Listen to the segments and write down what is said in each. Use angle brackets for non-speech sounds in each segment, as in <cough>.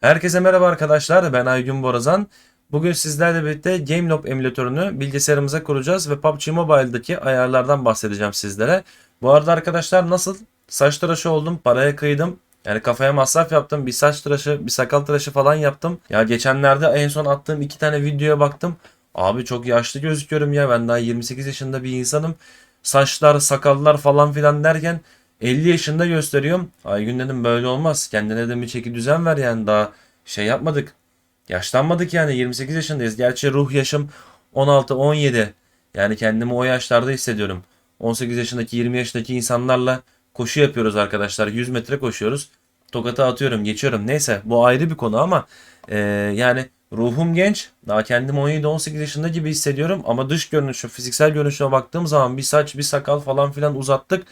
Herkese merhaba arkadaşlar. Ben Aygün Borazan. Bugün sizlerle birlikte GameLob emülatörünü bilgisayarımıza kuracağız ve PUBG Mobile'daki ayarlardan bahsedeceğim sizlere. Bu arada arkadaşlar nasıl? Saç tıraşı oldum, paraya kıydım. Yani kafaya masraf yaptım. Bir saç tıraşı, bir sakal tıraşı falan yaptım. Ya geçenlerde en son attığım iki tane videoya baktım. Abi çok yaşlı gözüküyorum ya. Ben daha 28 yaşında bir insanım. Saçlar, sakallar falan filan derken 50 yaşında gösteriyorum. Aygün dedim böyle olmaz. Kendine dedim bir çeki düzen ver yani daha şey yapmadık. Yaşlanmadık yani 28 yaşındayız. Gerçi ruh yaşım 16-17. Yani kendimi o yaşlarda hissediyorum. 18 yaşındaki 20 yaşındaki insanlarla koşu yapıyoruz arkadaşlar. 100 metre koşuyoruz. Tokatı atıyorum geçiyorum. Neyse bu ayrı bir konu ama e, yani ruhum genç. Daha kendimi 17-18 yaşında gibi hissediyorum. Ama dış görünüşü, fiziksel görünüşüne baktığım zaman bir saç, bir sakal falan filan uzattık.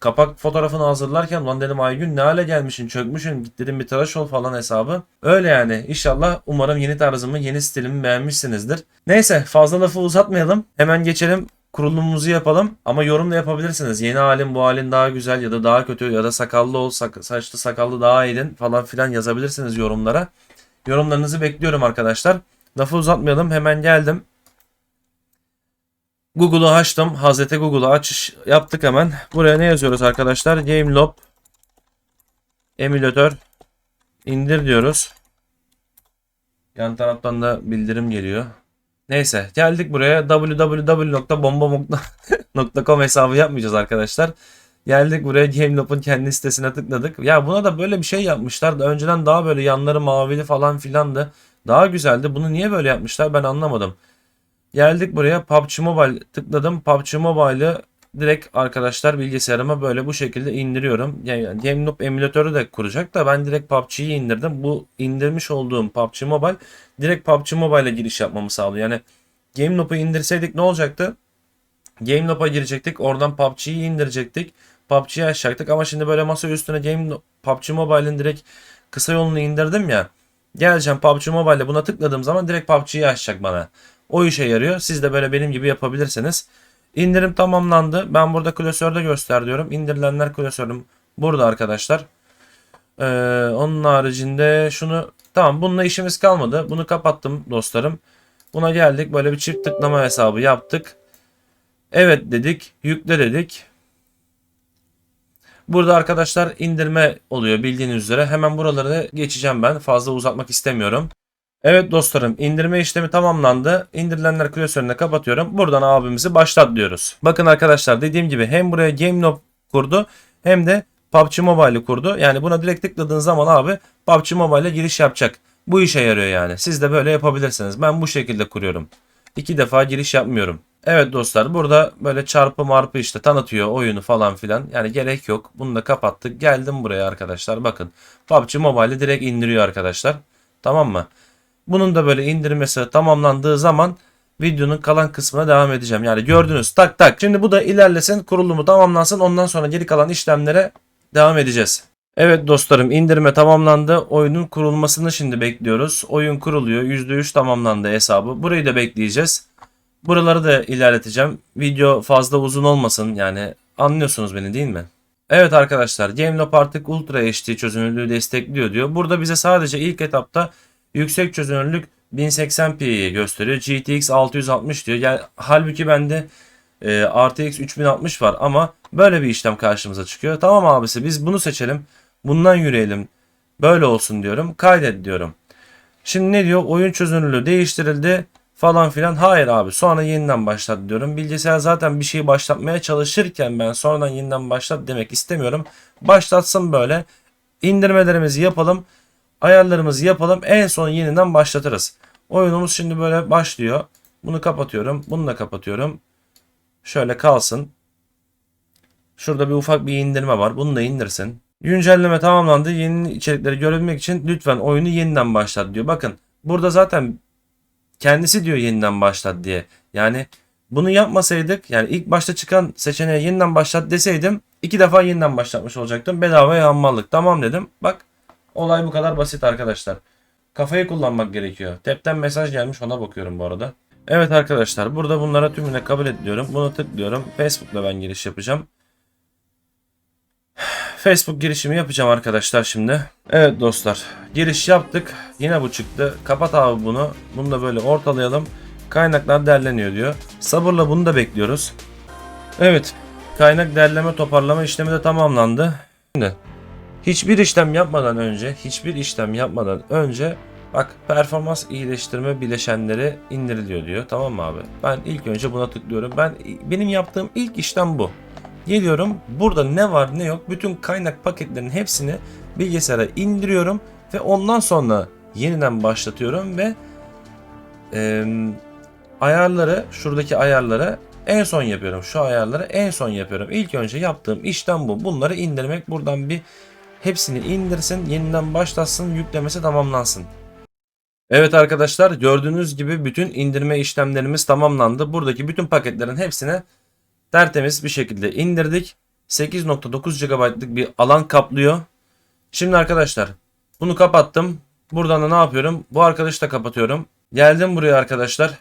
Kapak fotoğrafını hazırlarken ulan dedim Aygün ne hale gelmişsin çökmüşsün git dedim bir tıraş ol falan hesabı. Öyle yani inşallah umarım yeni tarzımı yeni stilimi beğenmişsinizdir. Neyse fazla lafı uzatmayalım hemen geçelim kurulumumuzu yapalım ama yorum da yapabilirsiniz. Yeni halin bu halin daha güzel ya da daha kötü ya da sakallı ol sak- saçlı sakallı daha iyiydin falan filan yazabilirsiniz yorumlara. Yorumlarınızı bekliyorum arkadaşlar. Lafı uzatmayalım hemen geldim. Google'u açtım. Hazreti Google'u açış yaptık hemen. Buraya ne yazıyoruz arkadaşlar? GameLob emülatör indir diyoruz. Yan taraftan da bildirim geliyor. Neyse geldik buraya www.bomba.com hesabı yapmayacağız arkadaşlar. Geldik buraya GameLob'un kendi sitesine tıkladık. Ya buna da böyle bir şey yapmışlar. Önceden daha böyle yanları mavili falan filandı. Daha güzeldi. Bunu niye böyle yapmışlar ben anlamadım. Geldik buraya PUBG Mobile tıkladım. PUBG Mobile'ı direkt arkadaşlar bilgisayarıma böyle bu şekilde indiriyorum. Yani GameLoop emülatörü de kuracak da ben direkt PUBG'yi indirdim. Bu indirmiş olduğum PUBG Mobile direkt PUBG Mobile'e giriş yapmamı sağlıyor. Yani GameLoop'u indirseydik ne olacaktı? GameLoop'a girecektik. Oradan PUBG'yi indirecektik. PUBG'yi açacaktık ama şimdi böyle masa üstüne Game PUBG Mobile'in direkt kısa yolunu indirdim ya. Geleceğim PUBG Mobile'e buna tıkladığım zaman direkt PUBG'yi açacak bana. O işe yarıyor. Siz de böyle benim gibi yapabilirsiniz. İndirim tamamlandı. Ben burada klasörde göster diyorum. İndirilenler klasörüm burada arkadaşlar. Ee, onun haricinde şunu tamam bununla işimiz kalmadı. Bunu kapattım dostlarım. Buna geldik. Böyle bir çift tıklama hesabı yaptık. Evet dedik. Yükle dedik. Burada arkadaşlar indirme oluyor bildiğiniz üzere. Hemen buraları geçeceğim ben. Fazla uzatmak istemiyorum. Evet dostlarım indirme işlemi tamamlandı. İndirilenler klasörünü kapatıyorum. Buradan abimizi başlat diyoruz. Bakın arkadaşlar dediğim gibi hem buraya GameLob kurdu hem de PUBG Mobile'i kurdu. Yani buna direkt tıkladığın zaman abi PUBG Mobile'e giriş yapacak. Bu işe yarıyor yani. Siz de böyle yapabilirsiniz. Ben bu şekilde kuruyorum. İki defa giriş yapmıyorum. Evet dostlar burada böyle çarpı marpı işte tanıtıyor oyunu falan filan. Yani gerek yok. Bunu da kapattık. Geldim buraya arkadaşlar. Bakın PUBG Mobile'i direkt indiriyor arkadaşlar. Tamam mı? Bunun da böyle indirmesi tamamlandığı zaman videonun kalan kısmına devam edeceğim. Yani gördünüz tak tak. Şimdi bu da ilerlesin kurulumu tamamlansın ondan sonra geri kalan işlemlere devam edeceğiz. Evet dostlarım indirme tamamlandı. Oyunun kurulmasını şimdi bekliyoruz. Oyun kuruluyor. %3 tamamlandı hesabı. Burayı da bekleyeceğiz. Buraları da ilerleteceğim. Video fazla uzun olmasın yani anlıyorsunuz beni değil mi? Evet arkadaşlar GameLob artık Ultra HD çözünürlüğü destekliyor diyor. Burada bize sadece ilk etapta yüksek çözünürlük 1080p'yi gösteriyor. GTX 660 diyor. Yani halbuki bende e, RTX 3060 var ama böyle bir işlem karşımıza çıkıyor. Tamam abisi biz bunu seçelim. Bundan yürüyelim. Böyle olsun diyorum. Kaydet diyorum. Şimdi ne diyor? Oyun çözünürlüğü değiştirildi falan filan. Hayır abi sonra yeniden başlat diyorum. Bilgisayar zaten bir şeyi başlatmaya çalışırken ben sonradan yeniden başlat demek istemiyorum. Başlatsın böyle. İndirmelerimizi yapalım. Ayarlarımızı yapalım. En son yeniden başlatırız. Oyunumuz şimdi böyle başlıyor. Bunu kapatıyorum. Bunu da kapatıyorum. Şöyle kalsın. Şurada bir ufak bir indirme var. Bunu da indirsin. Güncelleme tamamlandı. Yeni içerikleri görebilmek için lütfen oyunu yeniden başlat diyor. Bakın burada zaten kendisi diyor yeniden başlat diye. Yani bunu yapmasaydık yani ilk başta çıkan seçeneğe yeniden başlat deseydim iki defa yeniden başlatmış olacaktım. Bedava yanmallık. Tamam dedim. Bak olay bu kadar basit arkadaşlar. Kafayı kullanmak gerekiyor. Tepten mesaj gelmiş ona bakıyorum bu arada. Evet arkadaşlar burada bunlara tümüne kabul ediyorum. Bunu tıklıyorum. Facebook'la ben giriş yapacağım. Facebook girişimi yapacağım arkadaşlar şimdi. Evet dostlar giriş yaptık. Yine bu çıktı. Kapat abi bunu. Bunu da böyle ortalayalım. Kaynaklar derleniyor diyor. Sabırla bunu da bekliyoruz. Evet. Kaynak derleme toparlama işlemi de tamamlandı. Şimdi hiçbir işlem yapmadan önce, hiçbir işlem yapmadan önce bak performans iyileştirme bileşenleri indiriliyor diyor. Tamam mı abi? Ben ilk önce buna tıklıyorum. Ben benim yaptığım ilk işlem bu. Geliyorum. Burada ne var ne yok bütün kaynak paketlerinin hepsini bilgisayara indiriyorum ve ondan sonra yeniden başlatıyorum ve eee, ayarları şuradaki ayarları en son yapıyorum. Şu ayarları en son yapıyorum. İlk önce yaptığım işlem bu. Bunları indirmek. Buradan bir hepsini indirsin, yeniden başlatsın, yüklemesi tamamlansın. Evet arkadaşlar gördüğünüz gibi bütün indirme işlemlerimiz tamamlandı. Buradaki bütün paketlerin hepsini tertemiz bir şekilde indirdik. 8.9 GB'lık bir alan kaplıyor. Şimdi arkadaşlar bunu kapattım. Buradan da ne yapıyorum? Bu arkadaşı da kapatıyorum. Geldim buraya arkadaşlar.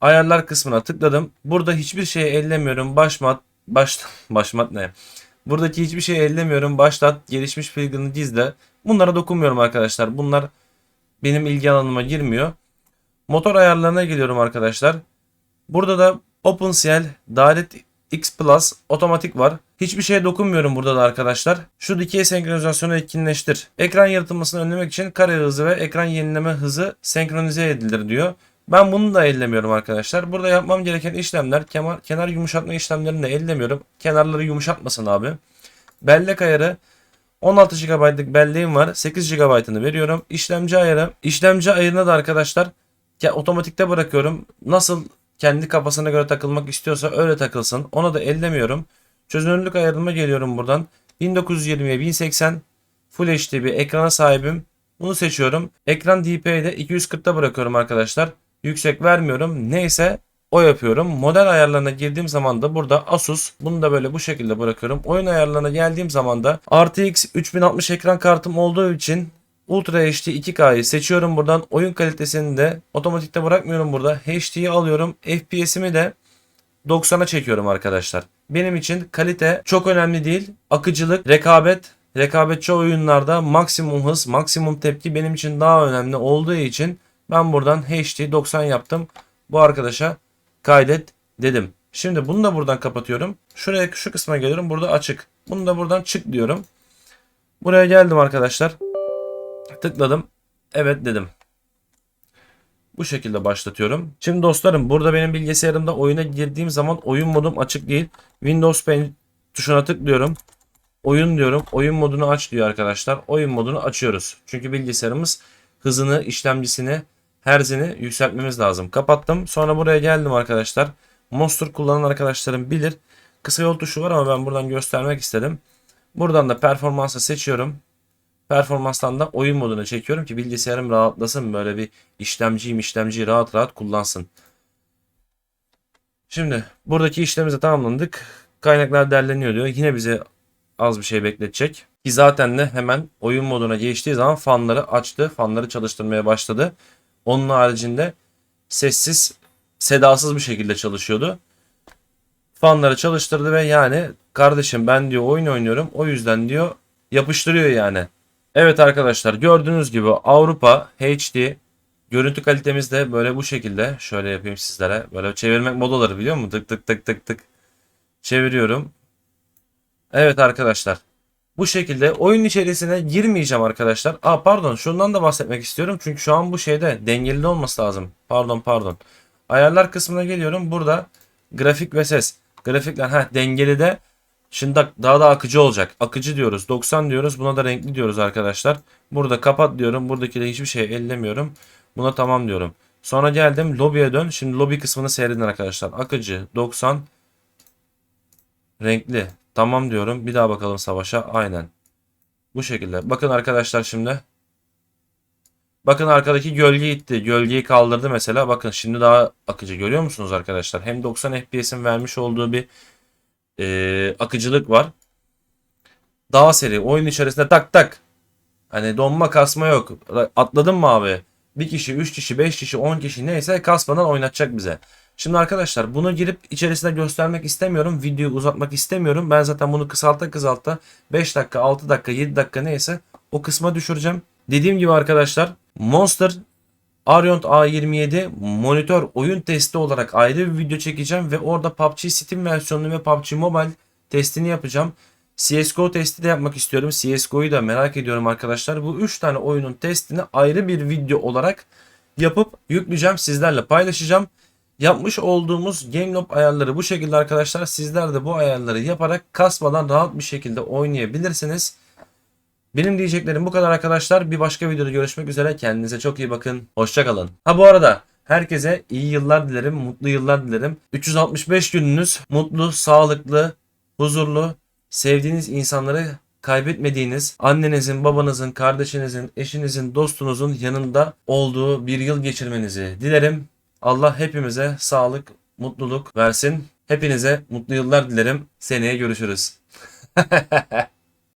Ayarlar kısmına tıkladım. Burada hiçbir şey ellemiyorum. Başmat, baş, <laughs> başmat ne? Buradaki hiçbir şey ellemiyorum. Başlat, gelişmiş filgini gizle. Bunlara dokunmuyorum arkadaşlar. Bunlar benim ilgi alanıma girmiyor. Motor ayarlarına geliyorum arkadaşlar. Burada da OpenCL, Direct X Plus otomatik var. Hiçbir şeye dokunmuyorum burada da arkadaşlar. Şu dikey senkronizasyonu etkinleştir. Ekran yaratılmasını önlemek için kare hızı ve ekran yenileme hızı senkronize edilir diyor. Ben bunu da ellemiyorum arkadaşlar. Burada yapmam gereken işlemler kenar, kenar yumuşatma işlemlerini de ellemiyorum. Kenarları yumuşatmasın abi. Bellek ayarı 16 GB'lık belleğim var. 8 GB'ını veriyorum. İşlemci ayarı. İşlemci ayarına da arkadaşlar ya otomatikte bırakıyorum. Nasıl kendi kafasına göre takılmak istiyorsa öyle takılsın. Ona da ellemiyorum. Çözünürlük ayarıma geliyorum buradan. 1920'ye 1080 Full HD bir ekrana sahibim. Bunu seçiyorum. Ekran DPI'yi de 240'ta bırakıyorum arkadaşlar. Yüksek vermiyorum. Neyse o yapıyorum. Model ayarlarına girdiğim zaman da burada Asus. Bunu da böyle bu şekilde bırakıyorum. Oyun ayarlarına geldiğim zaman da RTX 3060 ekran kartım olduğu için Ultra HD 2K'yı seçiyorum buradan. Oyun kalitesini de otomatikte bırakmıyorum burada. HD'yi alıyorum. FPS'imi de 90'a çekiyorum arkadaşlar. Benim için kalite çok önemli değil. Akıcılık, rekabet, rekabetçi oyunlarda maksimum hız, maksimum tepki benim için daha önemli olduğu için ben buradan HD 90 yaptım. Bu arkadaşa kaydet dedim. Şimdi bunu da buradan kapatıyorum. Şuraya şu kısma geliyorum. Burada açık. Bunu da buradan çık diyorum. Buraya geldim arkadaşlar. Tıkladım. Evet dedim. Bu şekilde başlatıyorum. Şimdi dostlarım burada benim bilgisayarımda oyuna girdiğim zaman oyun modum açık değil. Windows Pen tuşuna tıklıyorum. Oyun diyorum. Oyun modunu aç diyor arkadaşlar. Oyun modunu açıyoruz. Çünkü bilgisayarımız hızını, işlemcisini, herzini yükseltmemiz lazım. Kapattım. Sonra buraya geldim arkadaşlar. Monster kullanan arkadaşlarım bilir. Kısa yol tuşu var ama ben buradan göstermek istedim. Buradan da performansı seçiyorum. Performanstan da oyun moduna çekiyorum ki bilgisayarım rahatlasın. Böyle bir işlemciyim işlemciyi rahat rahat kullansın. Şimdi buradaki işlemimizi tamamladık. Kaynaklar derleniyor diyor. Yine bize az bir şey bekletecek. Ki zaten de hemen oyun moduna geçtiği zaman fanları açtı. Fanları çalıştırmaya başladı. Onun haricinde sessiz, sedasız bir şekilde çalışıyordu. Fanları çalıştırdı ve yani kardeşim ben diyor oyun oynuyorum. O yüzden diyor yapıştırıyor yani. Evet arkadaşlar gördüğünüz gibi Avrupa HD görüntü kalitemiz de böyle bu şekilde. Şöyle yapayım sizlere. Böyle çevirmek modaları biliyor musun? Tık tık tık tık tık. Çeviriyorum. Evet arkadaşlar. Bu şekilde oyun içerisine girmeyeceğim arkadaşlar. Aa pardon şundan da bahsetmek istiyorum. Çünkü şu an bu şeyde dengeli olması lazım. Pardon pardon. Ayarlar kısmına geliyorum. Burada grafik ve ses. Grafikler ha dengeli de Şimdi da- daha da akıcı olacak. Akıcı diyoruz. 90 diyoruz. Buna da renkli diyoruz arkadaşlar. Burada kapat diyorum. Buradaki de hiçbir şey ellemiyorum. Buna tamam diyorum. Sonra geldim lobiye dön. Şimdi lobi kısmını seyredin arkadaşlar. Akıcı 90 renkli. Tamam diyorum. Bir daha bakalım savaşa. Aynen. Bu şekilde. Bakın arkadaşlar şimdi. Bakın arkadaki gölge itti. Gölgeyi kaldırdı mesela. Bakın şimdi daha akıcı. Görüyor musunuz arkadaşlar? Hem 90 FPS'in vermiş olduğu bir e, akıcılık var. Daha seri. Oyun içerisinde tak tak. Hani donma kasma yok. Atladın mı abi? Bir kişi, üç kişi, beş kişi, on kişi neyse kasmadan oynatacak bize. Şimdi arkadaşlar bunu girip içerisinde göstermek istemiyorum. Videoyu uzatmak istemiyorum. Ben zaten bunu kısalta kısalta 5 dakika, 6 dakika, 7 dakika neyse o kısma düşüreceğim. Dediğim gibi arkadaşlar Monster Arion A27 monitör oyun testi olarak ayrı bir video çekeceğim ve orada PUBG Steam versiyonunu ve PUBG Mobile testini yapacağım. CSGO testi de yapmak istiyorum. CSGO'yu da merak ediyorum arkadaşlar. Bu 3 tane oyunun testini ayrı bir video olarak yapıp yükleyeceğim. Sizlerle paylaşacağım. Yapmış olduğumuz GameLob ayarları bu şekilde arkadaşlar. Sizler de bu ayarları yaparak kasmadan rahat bir şekilde oynayabilirsiniz. Benim diyeceklerim bu kadar arkadaşlar. Bir başka videoda görüşmek üzere. Kendinize çok iyi bakın. Hoşçakalın. Ha bu arada herkese iyi yıllar dilerim. Mutlu yıllar dilerim. 365 gününüz mutlu, sağlıklı, huzurlu, sevdiğiniz insanları kaybetmediğiniz, annenizin, babanızın, kardeşinizin, eşinizin, dostunuzun yanında olduğu bir yıl geçirmenizi dilerim. Allah hepimize sağlık, mutluluk versin. Hepinize mutlu yıllar dilerim. Seneye görüşürüz. <laughs>